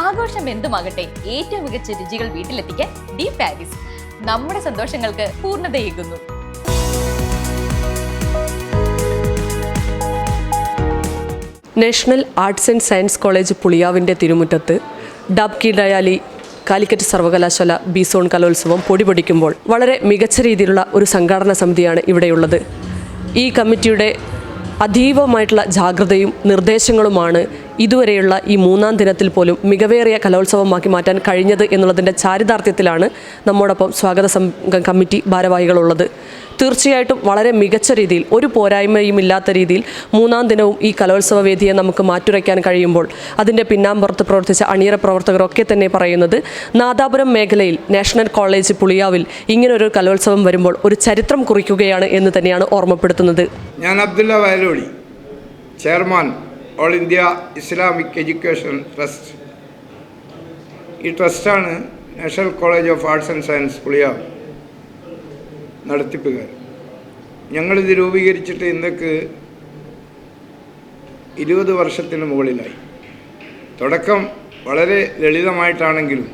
ആഘോഷം എന്തുമാകട്ടെ ഏറ്റവും മികച്ച രുചികൾ വീട്ടിലെത്തിക്കാൻ ഡി പാരീസ് നമ്മുടെ സന്തോഷങ്ങൾക്ക് പൂർണതയേകുന്നു. National arts and science college പുളിയാവിന്റെ തിരുമുറ്റത്ത് ഡബ് കി ഡയാലി കാലിക്കറ്റ് സർവകലാശാല ബിസോൺ കലോത്സവം പൊടിപൊടിക്കുമ്പോൾ വളരെ മികച്ച രീതിയിലുള്ള ഒരു സംഘാടന സമിതിയാണ് ഇവിടെയുള്ളത്. ഈ കമ്മിറ്റിയുടെ അതീവമായിട്ടുള്ള ജാഗ്രതയും നിർദ്ദേശങ്ങളുമാണ് ഇതുവരെയുള്ള ഈ മൂന്നാം ദിനത്തിൽ പോലും മികവേറിയ കലോത്സവമാക്കി മാറ്റാൻ കഴിഞ്ഞത് എന്നുള്ളതിന്റെ ചാരിതാർത്ഥ്യത്തിലാണ് നമ്മോടൊപ്പം സ്വാഗത സംഘം കമ്മിറ്റി ഭാരവാഹികളുള്ളത്. തീർച്ചയായിട്ടും വളരെ മികച്ച രീതിയിൽ ഒരു പോരായ്മയും ഇല്ലാത്ത രീതിയിൽ മൂന്നാം ദിനവും ഈ കലോത്സവ വേദിയെ നമുക്ക് മാറ്റുരയ്ക്കാൻ കഴിയുമ്പോൾ അതിന്റെ പിന്നാമ്പുറത്ത് പ്രവർത്തിച്ച അണിയറ പ്രവർത്തകരൊക്കെ തന്നെ പറയുന്നത് നാദാപുരം മേഖലയിൽ നാഷണൽ കോളേജ് പുളിയാവിൽ ഇങ്ങനൊരു കലോത്സവം വരുമ്പോൾ ഒരു ചരിത്രം കുറിക്കുകയാണ് എന്ന് തന്നെയാണ് ഓർമ്മപ്പെടുത്തുന്നത്. ഞാൻ Abdulla Vayaloli chairman all India Islamic education trust. ഈ ട്രസ്റ്റാണ് national college of arts and science Puliyav നടത്തിപ്പുകാർ. ഞങ്ങളിത് രൂപീകരിച്ചിട്ട് ഇന്നക്ക് ഇരുപത് വർഷത്തിന് മുകളിലായി. തുടക്കം വളരെ ലളിതമായിട്ടാണെങ്കിലും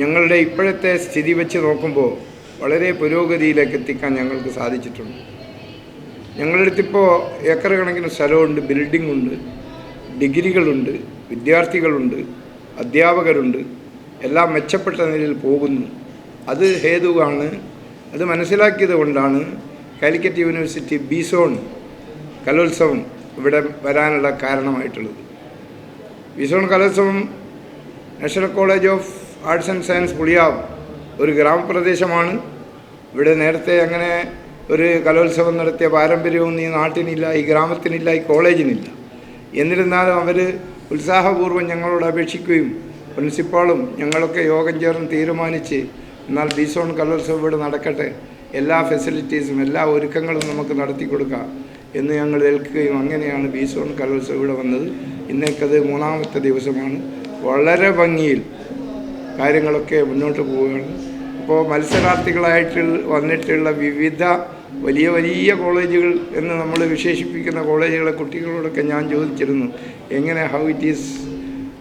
ഞങ്ങളുടെ ഇപ്പോഴത്തെ സ്ഥിതി വെച്ച് നോക്കുമ്പോൾ വളരെ പുരോഗതിയിലേക്ക് എത്തിക്കാൻ ഞങ്ങൾക്ക് സാധിച്ചിട്ടുണ്ട്. ഞങ്ങളുടെ അടുത്തിപ്പോൾ ഏക്കർ കണക്കിന് സ്ഥലമുണ്ട് ബിൽഡിംഗ് ഉണ്ട് ഡിഗ്രികളുണ്ട് വിദ്യാർത്ഥികളുണ്ട് അധ്യാപകരുണ്ട് എല്ലാം മെച്ചപ്പെട്ട നിലയിൽ പോകുന്നു. അത് ഹേതുവാണ്. അത് മനസ്സിലാക്കിയത് കൊണ്ടാണ് കാലിക്കറ്റ് യൂണിവേഴ്സിറ്റി ബിസോൺ കലോത്സവം ഇവിടെ വരാനുള്ള കാരണമായിട്ടുള്ളത്. ബിസോൺ കലോത്സവം national college of arts and science Puliyav ഒരു ഗ്രാമപ്രദേശമാണ്. ഇവിടെ നേരത്തെ അങ്ങനെ ഒരു കലോത്സവം നടത്തിയ പാരമ്പര്യവും ഈ നാട്ടിനില്ല ഈ ഗ്രാമത്തിനില്ല ഈ കോളേജിനില്ല. എന്നിരുന്നാലും അവർ ഉത്സാഹപൂർവം ഞങ്ങളോട് അപേക്ഷിക്കുകയും പ്രിൻസിപ്പാളും ഞങ്ങളൊക്കെ യോഗം ചേർന്ന് തീരുമാനിച്ച് എന്നാൽ ബിസോൺ കലോത്സവം ഇവിടെ നടക്കട്ടെ എല്ലാ ഫെസിലിറ്റീസും എല്ലാ ഒരുക്കങ്ങളും നമുക്ക് നടത്തി കൊടുക്കാം എന്ന് ഞങ്ങൾ ഏൽക്കുകയും അങ്ങനെയാണ് ബിസോൺ കലോത്സവം ഇവിടെ വന്നത്. ഇന്നേക്കത് മൂന്നാമത്തെ ദിവസമാണ്. വളരെ ഭംഗിയിൽ കാര്യങ്ങളൊക്കെ മുന്നോട്ട് പോവുകയാണ്. അപ്പോൾ മത്സരാർത്ഥികളായിട്ട് വന്നിട്ടുള്ള വിവിധ വലിയ വലിയ കോളേജുകൾ എന്ന് നമ്മൾ വിശേഷിപ്പിക്കുന്ന കോളേജുകളെ കുട്ടികളോടൊക്കെ ഞാൻ ചോദിച്ചിരുന്നു. എങ്ങനെ ഹൗ ഇറ്റ് ഈസ്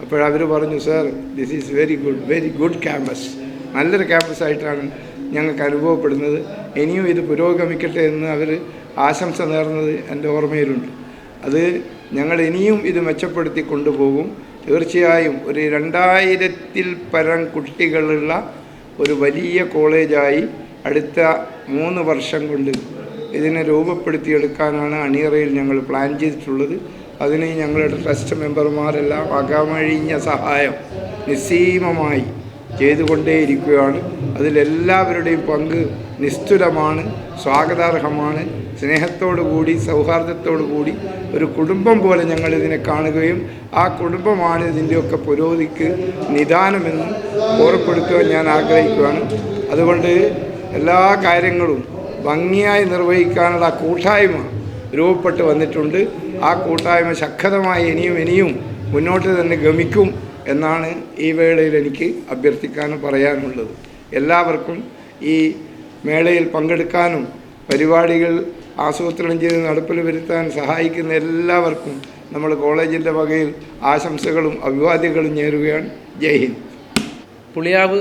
അപ്പോഴവർ പറഞ്ഞു sir this is very good very good campus നല്ലൊരു ക്യാമ്പസ് ആയിട്ടാണ് ഞങ്ങൾക്ക് അനുഭവപ്പെടുന്നത്. ഇനിയും ഇത് പുരോഗമിക്കട്ടെ എന്ന് അവർ ആശംസ നേർന്നത് എന്റെ ഓർമ്മയിലുണ്ട്. അത് ഞങ്ങൾ ഇനിയും ഇത് മെച്ചപ്പെടുത്തി കൊണ്ടുപോകും. തീർച്ചയായും ഒരു രണ്ടായിരത്തിൽ പരം കുട്ടികളുള്ള ഒരു വലിയ കോളേജായി അടുത്ത മൂന്ന് വർഷം കൊണ്ട് ഇതിനെ രൂപപ്പെടുത്തിയെടുക്കാനാണ് അണിയറയിൽ ഞങ്ങൾ പ്ലാൻ ചെയ്തിട്ടുള്ളത്. അതിന് ഞങ്ങളുടെ ട്രസ്റ്റ് മെമ്പർമാരെല്ലാം അകമഴിഞ്ഞ സഹായം നിസ്സീമമായി ചെയ്തുകൊണ്ടേയിരിക്കുകയാണ്. അതിലെല്ലാവരുടെയും പങ്ക് നിസ്തുലമാണ് സ്വാഗതാർഹമാണ്. സ്നേഹത്തോടു കൂടി സൗഹാർദ്ദത്തോടു കൂടി ഒരു കുടുംബം പോലെ ഞങ്ങൾ ഇതിനെ കാണുകയും ആ കുടുംബമാണ് ഇതിന്റെയൊക്കെ പുരോഗതിക്ക് നിദാനമെന്ന് ഓർപ്പെടുത്തുവാൻ ഞാൻ ആഗ്രഹിക്കുകയാണ്. അതുകൊണ്ട് എല്ലാ കാര്യങ്ങളും ഭംഗിയായി നിർവഹിക്കാനുള്ള കൂട്ടായ്മ രൂപപ്പെട്ട് വന്നിട്ടുണ്ട്. ആ കൂട്ടായ്മ ശക്തമായി ഇനിയും ഇനിയും മുന്നോട്ട് തന്നെ ഗമിക്കും എന്നാണ് ഈ വേളയിൽ എനിക്ക് അഭ്യർത്ഥിക്കാനും പറയാനുള്ളത്. എല്ലാവർക്കും ഈ മേളയിൽ പങ്കെടുക്കാനും പരിപാടികൾ ആസൂത്രണം ചെയ്ത് നടപ്പിൽ വരുത്താൻ സഹായിക്കുന്ന എല്ലാവർക്കും നമ്മൾ കോളേജിന്റെ വകയിൽ ആശംസകളും അഭിവാദ്യങ്ങളും നേരുകയാണ്. Jai Hind. Puliyav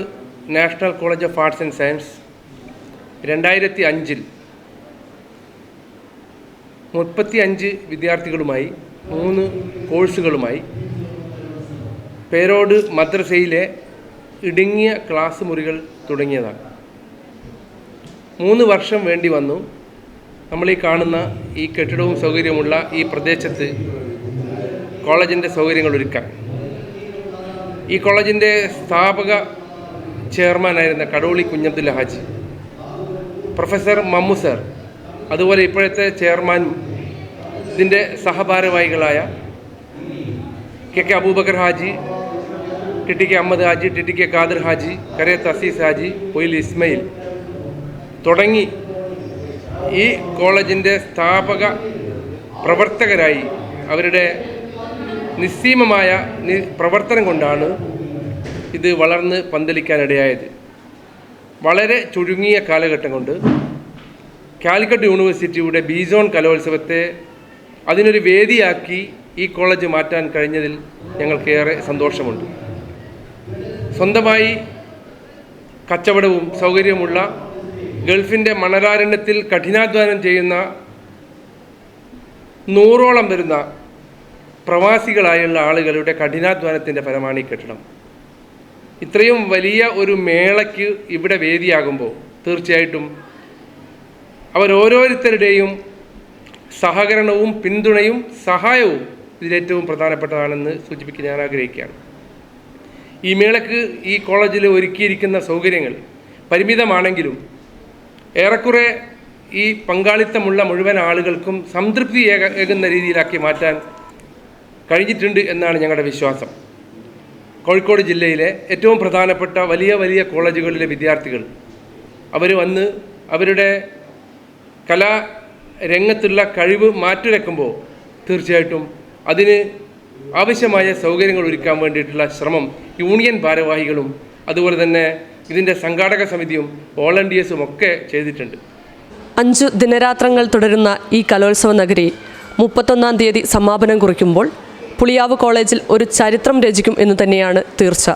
national college of arts and science രണ്ടായിരത്തി അഞ്ചിൽ മുപ്പത്തി അഞ്ച് വിദ്യാർത്ഥികളുമായി മൂന്ന് കോഴ്സുകളുമായി പേരോട് മദ്രസയിലെ ഇടുങ്ങിയ ക്ലാസ് മുറികൾ തുടങ്ങിയതാണ്. മൂന്ന് വർഷം വേണ്ടി വന്നു. നമ്മൾ ഈ കാണുന്ന ഈ കെട്ടിടവും സൗകര്യമുള്ള ഈ പ്രദേശത്ത് കോളേജിന്റെ സൗകര്യങ്ങൾ ഒരുക്കാൻ. ഈ കോളേജിന്റെ സ്ഥാപക ചെയർമാനായിരുന്ന കടോളി കുഞ്ഞബ്ദുല്ല ഹാജി പ്രൊഫസർ മമ്മു സർ അതുപോലെ ഇപ്പോഴത്തെ ചെയർമാൻ ഇതിന്റെ സഹഭാരവാഹികളായ K K Abubacker Haji T T K Ahammed Haji T T K Khader Haji Karayath Azeez Haji Poyil Ismail തുടങ്ങി ഈ കോളേജിന്റെ സ്ഥാപക പ്രവർത്തകരായി അവരുടെ നിസ്സീമമായ പ്രവർത്തനം കൊണ്ടാണ് ഇത് വളർന്ന് പന്തലിക്കാനിടയായത്. വളരെ ചുരുങ്ങിയ കാലഘട്ടം കൊണ്ട് കാലിക്കറ്റ് യൂണിവേഴ്സിറ്റിയുടെ ബീസോൺ കലോത്സവത്തെ അതിനൊരു വേദിയാക്കി ഈ കോളേജ് മാറ്റാൻ കഴിഞ്ഞതിൽ ഞങ്ങൾക്കേറെ സന്തോഷമുണ്ട്. സ്വന്തമായി കച്ചവടവും സൗകര്യമുള്ള ഗൾഫിന്റെ മണലാരണ്യത്തിൽ കഠിനാധ്വാനം ചെയ്യുന്ന നൂറോളം വരുന്ന പ്രവാസികളായുള്ള ആളുകളുടെ കഠിനാധ്വാനത്തിന്റെ ഫലമാണ് ഈ കെട്ടിടം. ഇത്രയും വലിയ ഒരു മേളയ്ക്ക് ഇവിടെ വേദിയാകുമ്പോൾ തീർച്ചയായിട്ടും അവരോരോരുത്തരുടെയും സഹകരണവും പിന്തുണയും സഹായവും ഇതിലേറ്റവും പ്രധാനപ്പെട്ടതാണെന്ന് സൂചിപ്പിക്കാൻ ഞാൻ ആഗ്രഹിക്കുകയാണ്. ഈ മേളയ്ക്ക് ഈ കോളേജിൽ ഒരുക്കിയിരിക്കുന്ന സൗകര്യങ്ങൾ പരിമിതമാണെങ്കിലും ഏറെക്കുറെ ഈ പങ്കാളിത്തമുള്ള മുഴുവൻ ആളുകൾക്കും സംതൃപ്തി ഏക ഏകുന്ന രീതിയിലാക്കി മാറ്റാൻ കഴിഞ്ഞിട്ടുണ്ട് എന്നാണ് ഞങ്ങളുടെ വിശ്വാസം. കോഴിക്കോട് ജില്ലയിലെ ഏറ്റവും പ്രധാനപ്പെട്ട വലിയ വലിയ കോളേജുകളിലെ വിദ്യാർത്ഥികൾ. അവർ വന്ന് അവരുടെ കലാ രംഗത്തുള്ള കഴിവ് മാറ്റുരക്കുമ്പോൾ തീർച്ചയായിട്ടും അതിന് ആവശ്യമായ സൗകര്യങ്ങൾ ഒരുക്കാൻ വേണ്ടിയിട്ടുള്ള ശ്രമം യൂണിയൻ ഭാരവാഹികളും അതുപോലെ തന്നെ ഇതിന്റെ സംഘാടക സമിതിയും വോളണ്ടിയേഴ്സും ഒക്കെ ചെയ്തിട്ടുണ്ട്. അഞ്ചു ദിനരാത്രങ്ങൾ തുടരുന്ന ഈ കലോത്സവ നഗരി മുപ്പത്തൊന്നാം തീയതി സമാപനം കുറിക്കുമ്പോൾ പുളിയാവ് കോളേജിൽ ഒരു ചരിത്രം രചിക്കും എന്ന് തന്നെയാണ് തീർച്ച.